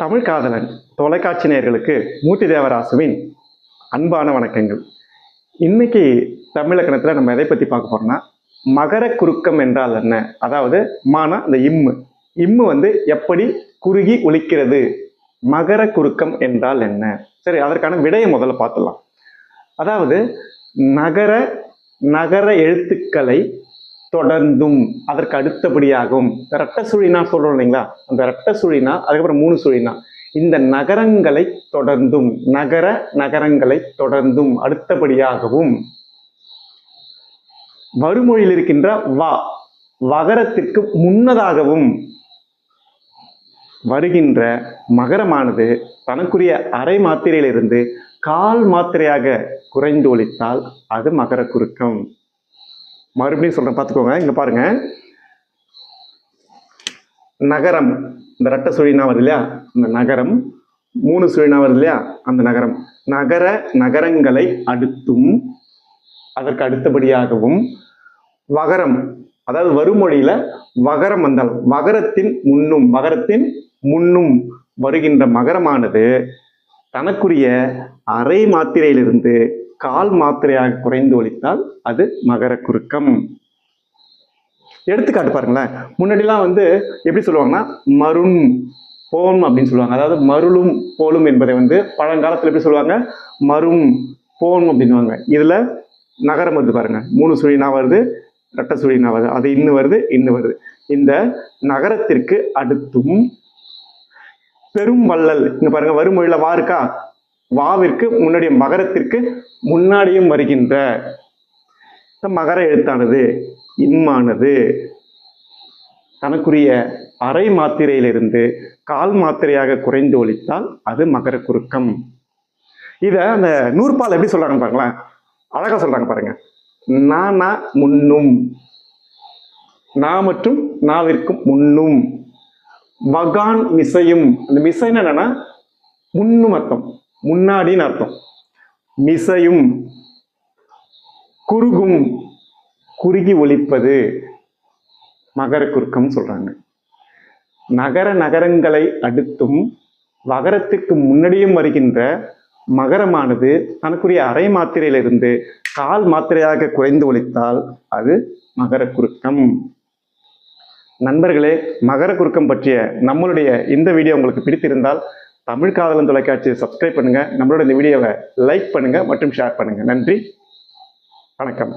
தமிழ் காதலன் தொலைக்காட்சி நேர்களுக்கு மூர்த்தி தேவராசுவின் அன்பான வணக்கங்கள். இன்னைக்கு தமிழக்கணத்தில் நம்ம எதை பற்றி பார்க்க போகிறோம்னா மகர குறுக்கம் என்றால் என்ன? அதாவது மான அந்த இம்மு இம்மு வந்து எப்படி குறுகி ஒழிக்கிறது மகர குறுக்கம் என்றால் என்ன? சரி அதற்கான விடையை முதல்ல பார்த்துடலாம். அதாவது நகர நகர எழுத்துக்களை தொடர்ந்தும் அதற்கு அடுத்தபடியாகவும் இந்த ரெட்ட சுழினா சொல்கிறோம் இல்லைங்களா? அந்த ரெட்ட சுழினா அதுக்கப்புறம் மூணு சுழினா. இந்த நகரங்களை தொடர்ந்தும் நகர நகரங்களை தொடர்ந்தும் அடுத்தபடியாகவும் வறுமொழியில் இருக்கின்ற வா வகரத்திற்கு முன்னதாகவும் வருகின்ற மகரமானது தனக்குரிய அரை மாத்திரையிலிருந்து கால் மாத்திரையாக குறைந்து ஒழித்தால் அது மகர குறுக்கம் மறுபடியும் சொல்கிறேன் பார்த்துக்கோங்க இங்கே பாருங்க. நகரம் இந்த ரெட்ட சுழினா வருது இல்லையா? இந்த நகரம் மூணு சுழினா வருது இல்லையா? அந்த நகரம். நகர நகரங்களை அடுத்தும் அதற்கு அடுத்தபடியாகவும் வகரம் அதாவது வருமொழியில வகரம் வந்தால் வகரத்தின் முன்னும் வகரத்தின் முன்னும் வருகின்ற மகரமானது தனக்குரிய அரை மாத்திரையிலிருந்து கால் மாத்திரையாக குறைந்து ஒழித்தால் அது மகர குறுக்கம். எடுத்துக்காட்டு பாருங்களேன். முன்னாடிலாம் வந்து எப்படி சொல்லுவாங்கன்னா மருண் போன் அப்படின்னு சொல்லுவாங்க. அதாவது மருளும் போலும் என்பதை வந்து பழங்காலத்தில் எப்படி சொல்லுவாங்க? மரும் போன் அப்படின்னுவாங்க. இதுல நகரம் வருது பாருங்க. மூணு சுழினா வருது ரெட்ட சுழினா வருது. அது இன்னும் வருது இன்னும் வருது. இந்த நகரத்திற்கு அடுத்தும் பெரும் வள்ளல் இங்க பாருங்க வருமொழியில வா இருக்கா? வாவிற்கு முன்னாடி மகரத்திற்கு முன்னாடியும் வருகின்ற. இந்த மகர எழுத்தானது இம்மானது தனக்குரிய அரை மாத்திரையிலிருந்து கால் மாத்திரையாக குறைந்து ஒழித்தால் அது மகர குறுக்கம். இதை அந்த நூற்பால் எப்படி சொல்றாங்க பாருங்களேன். அழகா சொல்றாங்க பாருங்க. நானா முன்னும். நா மற்றும் நாவிற்கும் முன்னும். வகான் மிசையும். அந்த மிசைன்னு என்னன்னா முன்னும் அர்த்தம். முன்னாடின்னு அர்த்தம். மிசையும் குறுகும் குறுகி ஒழிப்பது மகர குறுக்கம் சொல்றாங்க. நகர நகரங்களை அடுத்தும் வகரத்துக்கு முன்னாடியும் வருகின்ற மகரமானது தனக்குரிய அரை மாத்திரையிலிருந்து கால் மாத்திரையாக குறைந்து ஒழித்தால் அது மகர குறுக்கம். நண்பர்களே மகர குறுக்கம் பற்றிய நம்மளுடைய இந்த வீடியோ உங்களுக்கு பிடித்திருந்தால் தமிழ் காதலன் தொலைக்காட்சியை சப்ஸ்கிரைப் பண்ணுங்கள் நம்மளோட இந்த வீடியோவை லைக் பண்ணுங்கள் மற்றும் ஷேர் பண்ணுங்கள் நன்றி. வணக்கம்.